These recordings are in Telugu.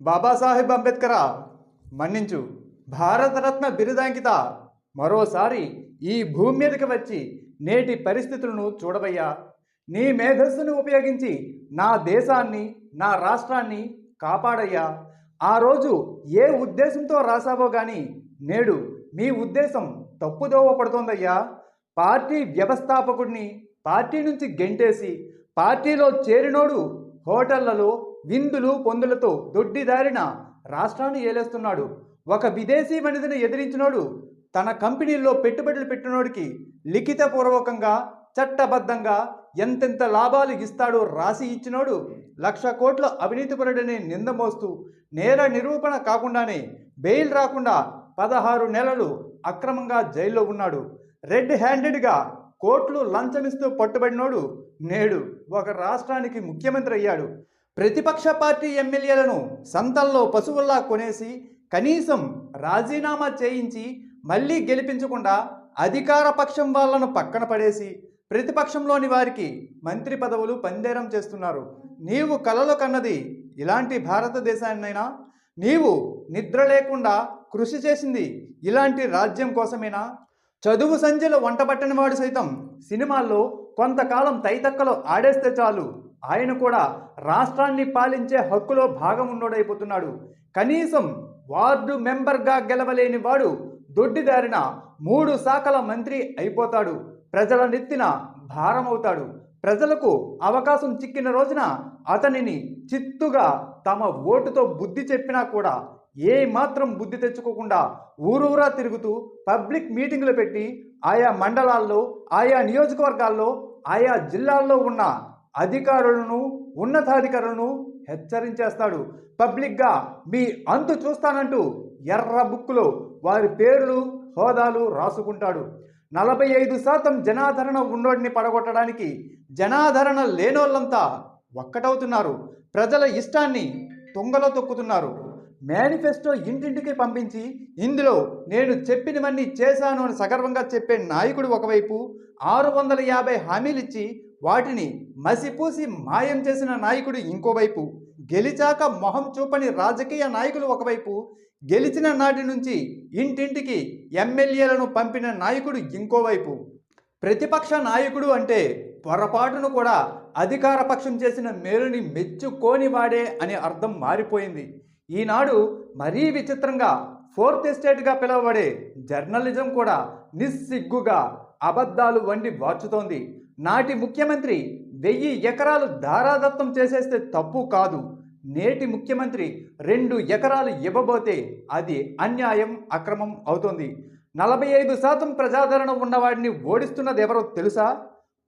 బాబాసాహెబ్ అంబేద్కరా మన్నించు. భారతరత్న బిరుదాంకిత మరోసారి ఈ భూమి మీదకి వచ్చి నేటి పరిస్థితులను చూడవయ్యా. నీ మేధస్సును ఉపయోగించి నా దేశాన్ని నా రాష్ట్రాన్ని కాపాడయ్యా. ఆ రోజు ఏ ఉద్దేశంతో రాసావో కానీ నేడు మీ ఉద్దేశం తప్పుదోవ పడుతోందయ్యా పార్టీ వ్యవస్థాపకుడిని పార్టీ నుంచి గెంటేసి పార్టీలో చేరినోడు హోటళ్ళలో విందులు పొందులతో దొడ్డిదారిన రాష్ట్రాన్ని ఏలేస్తున్నాడు. ఒక విదేశీ మనిషిని ఎదిరించినోడు తన కంపెనీల్లో పెట్టుబడులు పెట్టినోడికి లిఖితపూర్వకంగా చట్టబద్ధంగా ఎంతెంత లాభాలు ఇస్తాడో రాసి ఇచ్చినోడు లక్ష కోట్ల అవినీతిపరుడని నింద మోస్తూ నేర నిరూపణ కాకుండానే బెయిల్ రాకుండా పదహారు నెలలు అక్రమంగా జైల్లో ఉన్నాడు. రెడ్ హ్యాండెడ్గా కోట్లు లంచమిస్తూ పట్టుబడినోడు నేడు ఒక రాష్ట్రానికి ముఖ్యమంత్రి అయ్యాడు. ప్రతిపక్ష పార్టీ ఎమ్మెల్యేలను సంతల్లో పశువుల్లా కొనేసి కనీసం రాజీనామా చేయించి మళ్ళీ గెలిపించకుండా అధికార పక్షం వాళ్ళను పక్కన పడేసి ప్రతిపక్షంలోని వారికి మంత్రి పదవులు పందేరం చేస్తున్నారు. నీవు కలలు కన్నది ఇలాంటి భారతదేశాన్నైనా? నీవు నిద్ర లేకుండా కృషి చేసింది ఇలాంటి రాజ్యం కోసమేనా? చదువు సంధ్యలో వంటబట్టని వాడు సైతం సినిమాల్లో కొంతకాలం తైతక్కలో ఆడేస్తే చాలు. ఆయన కూడా రాష్ట్రాన్ని పాలించే హక్కులో భాగం ఉన్నోడైపోతున్నాడు కనీసం వార్డు మెంబర్గా గెలవలేని వాడు దొడ్డిదారిన మూడు శాఖల మంత్రి అయిపోతాడు. ప్రజల నెత్తిన భారమవుతాడు. ప్రజలకు అవకాశం చిక్కిన రోజున అతనిని చిత్తుగా తమ ఓటుతో బుద్ధి చెప్పినా కూడా ఏ మాత్రం బుద్ధి తెచ్చుకోకుండా ఊరూరా తిరుగుతూ పబ్లిక్ మీటింగులు పెట్టి ఆయా మండలాల్లో ఆయా నియోజకవర్గాల్లో ఆయా జిల్లాల్లో ఉన్న అధికారులను ఉన్నతాధికారులను హెచ్చరించేస్తాడు. పబ్లిక్గా మీ అంతు చూస్తానంటూ ఎర్ర బుక్కులో వారి పేర్లు హోదాలు రాసుకుంటాడు. నలభై ఐదు శాతం జనాదరణ ఉన్నోడిని పడగొట్టడానికి జనాదరణ లేనోళ్ళంతా ఒక్కటవుతున్నారు. ప్రజల ఇష్టాన్ని తుంగలో తొక్కుతున్నారు. మేనిఫెస్టో ఇంటింటికి పంపించి ఇందులో నేను చెప్పినవన్నీ చేశాను అని సగర్వంగా చెప్పే నాయకుడు ఒకవైపు ఆరు వందల యాభై హామీలు ఇచ్చి వాటిని మసిపూసి మాయం చేసిన నాయకుడు ఇంకోవైపు గెలిచాక మొహం చూపని రాజకీయ నాయకులు ఒకవైపు గెలిచిన నాటి నుంచి ఇంటింటికి ఎమ్మెల్యేలను పంపిన నాయకుడు ఇంకోవైపు. ప్రతిపక్ష నాయకుడు అంటే పొరపాటును కూడా అధికార పక్షం చేసిన మేలుని మెచ్చుకోని వాడే అనే అర్థం మారిపోయింది. ఈనాడు మరీ విచిత్రంగా ఫోర్త్ ఎస్టేట్గా పిలువబడే జర్నలిజం కూడా నిస్సిగ్గుగా అబద్ధాలు వండి వార్చుతోంది నాటి ముఖ్యమంత్రి వెయ్యి ఎకరాలు ధారాదత్తం చేసేస్తే తప్పు కాదు. నేటి ముఖ్యమంత్రి రెండు ఎకరాలు ఇవ్వబోతే అది అన్యాయం అక్రమం అవుతుంది. నలభై ఐదు శాతం ప్రజాదరణ ఉన్నవాడిని ఓడిస్తున్నది ఎవరో తెలుసా?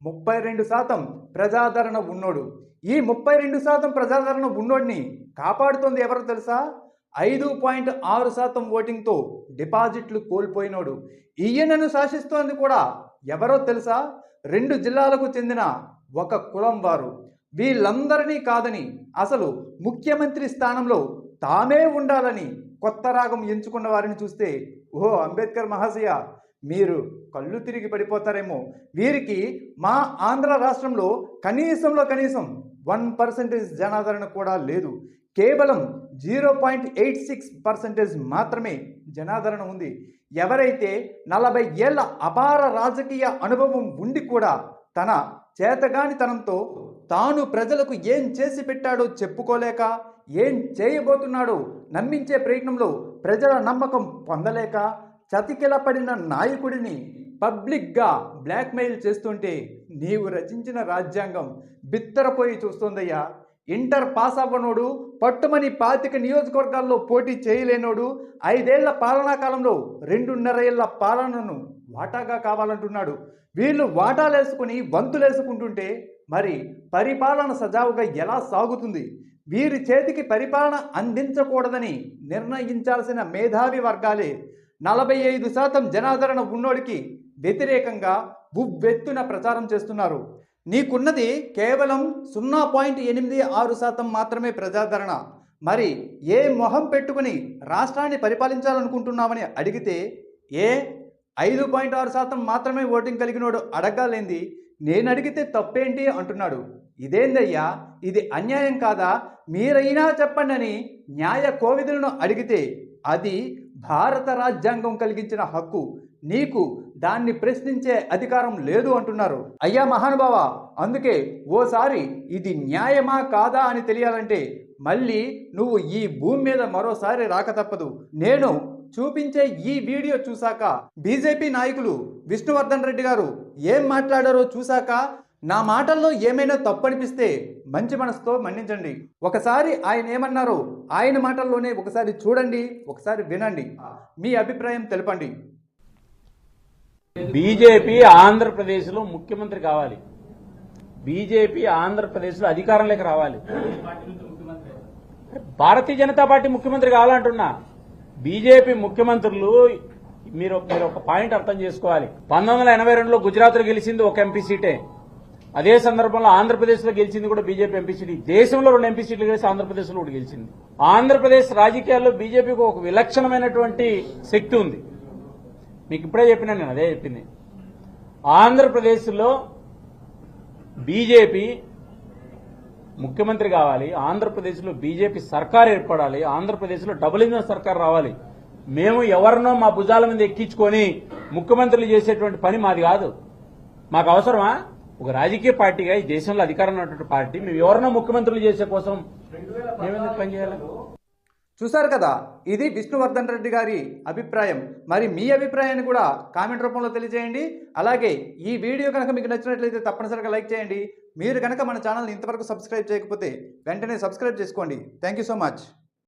ముప్పై రెండు శాతం ప్రజాదరణ ఉన్నోడు. ఈ ముప్పై రెండు శాతం ప్రజాదరణ ఉన్నోడిని కాపాడుతుంది ఎవరో తెలుసా? ఐదు పాయింట్ ఆరు శాతం ఓటింగ్తో డిపాజిట్లు కోల్పోయినోడు. ఈయనను శాసిస్తోంది కూడా ఎవరో తెలుసా? రెండు జిల్లాలకు చెందిన ఒక కులం వారు. వీళ్ళందరినీ కాదని అసలు ముఖ్యమంత్రి స్థానంలో తామే ఉండాలని కొత్త రాగం ఎంచుకున్న వారిని చూస్తే ఓ అంబేద్కర్ మహాశయ మీరు కళ్ళు తిరిగి పడిపోతారేమో. వీరికి మా ఆంధ్ర రాష్ట్రంలో కనీసంలో కనీసం వన్ పర్సెంటేజ్ జనాదరణ కూడా లేదు. కేవలం zero point eight six percentage మాత్రమే జనాదరణ ఉంది. ఎవరైతే నలభై ఏళ్ళ అపార రాజకీయ అనుభవం ఉండి కూడా తన చేతగానితనంతో తాను ప్రజలకు ఏం చేసి పెట్టాడో చెప్పుకోలేక ఏం చేయబోతున్నాడో నమ్మించే ప్రయత్నంలో ప్రజల నమ్మకం పొందలేక చతికిల పడిన నాయకుడిని పబ్లిక్గా బ్లాక్మెయిల్ చేస్తుంటే నీవు రచించిన రాజ్యాంగం బిత్తరపోయి చూస్తోందయ్యా. ఇంటర్ పాస్ అవ్వనోడు పట్టుమని పాతిక నియోజకవర్గాల్లో పోటీ చేయలేనోడు ఐదేళ్ళ పాలనా కాలంలో రెండున్నర ఏళ్ళ పాలనను వాటాగా కావాలంటున్నాడు. వీళ్ళు వాటాలేసుకుని వంతులేసుకుంటుంటే మరి పరిపాలన సజావుగా ఎలా సాగుతుంది? వీరి చేతికి పరిపాలన అందించకూడదని నిర్ణయించాల్సిన మేధావి వర్గాలే. నలభై ఐదు శాతం జనాదరణ ఉన్నోడికి వ్యతిరేకంగా ఉవ్వెత్తున ప్రచారం చేస్తున్నారు. నీకున్నది కేవలం సున్నా పాయింట్ ఎనిమిది ఆరు శాతం మాత్రమే ప్రజాదరణ. మరి ఏ మొహం పెట్టుకుని రాష్ట్రాన్ని పరిపాలించాలనుకుంటున్నామని అడిగితే ఏ? ఐదు పాయింట్ ఆరు శాతం మాత్రమే ఓటింగ్ కలిగినోడు అడగాలేంది. నేను అడిగితే తప్పేంటి అంటున్నాడు. ఇదేందయ్యా? ఇది అన్యాయం కాదా? మీరైనా చెప్పండి అని న్యాయ కోవిదులను అడిగితే అది భారత రాజ్యాంగం కలిగించిన హక్కు నీకు దాన్ని ప్రశ్నించే అధికారం లేదు అంటున్నారు. అయ్యా మహానుభావ అందుకే ఓసారి ఇది న్యాయమా కాదా అని తెలియాలంటే మళ్ళీ నువ్వు ఈ భూమి మీద మరోసారి రాక తప్పదు. నేను చూపించే ఈ వీడియో చూశాక బీజేపీ నాయకులు విష్ణువర్ధన్ రెడ్డి గారు ఏం మాట్లాడారో చూశాక నా మాటల్లో ఏమైనా తప్పనిపిస్తే మంచి మనసుతో మన్నించండి. ఒకసారి ఆయన ఏమన్నారో ఆయన మాటల్లోనే ఒకసారి చూడండి ఒకసారి వినండి. మీ అభిప్రాయం తెలపండి. బీజేపీ ఆంధ్రప్రదేశ్లో ముఖ్యమంత్రి కావాలి. బీజేపీ ఆంధ్రప్రదేశ్లో అధికారంలోకి రావాలి. భారతీయ జనతా పార్టీ ముఖ్యమంత్రి కావాలంటున్నా. బీజేపీ ముఖ్యమంత్రులు మీరు మీరు ఒక పాయింట్ అర్థం చేసుకోవాలి. పంతొమ్మిది వందల ఎనభై రెండులో గుజరాత్లో గెలిచింది ఒక ఎంపీ సీటే. అదే సందర్భంలో ఆంధ్రప్రదేశ్లో గెలిచింది కూడా బీజేపీ ఎంపీ సీట్ దేశంలో రెండు ఎంపీ సీట్లు గెలిచి ఆంధ్రప్రదేశ్లో కూడా గెలిచింది. ఆంధ్రప్రదేశ్ రాజకీయాల్లో బీజేపీకి ఒక విలక్షణమైనటువంటి శక్తి ఉంది. మీకు ఇప్పుడే చెప్పినా నేను అదే చెప్పింది. ఆంధ్రప్రదేశ్లో బీజేపీ ముఖ్యమంత్రి కావాలి ఆంధ్రప్రదేశ్లో బీజేపీ సర్కార్ ఏర్పడాలి ఆంధ్రప్రదేశ్లో డబుల్ ఇంజన్ సర్కార్ రావాలి. మేము ఎవరినో మా భుజాల మీద ఎక్కించుకొని ముఖ్యమంత్రులు చేసేటువంటి పని మాది కాదు. మాకు అవసరమా? ఒక రాజకీయ పార్టీగా ఈ దేశంలో అధికారం ఉన్నటువంటి పార్టీ మేము ఎవరైనా ముఖ్యమంత్రులు చేసే కోసం మేమెందుకు పనిచేయాలి చూశారు కదా ఇది విష్ణువర్ధన్ రెడ్డి గారి అభిప్రాయం. మరి మీ అభిప్రాయాన్ని కూడా కామెంట్ రూపంలో తెలియజేయండి. అలాగే ఈ వీడియో కనుక మీకు నచ్చినట్లయితే తప్పనిసరిగా లైక్ చేయండి. మీరు కనుక మన ఛానల్ని ఇంతవరకు సబ్స్క్రైబ్ చేయకపోతే వెంటనే సబ్స్క్రైబ్ చేసుకోండి. Thank you so much.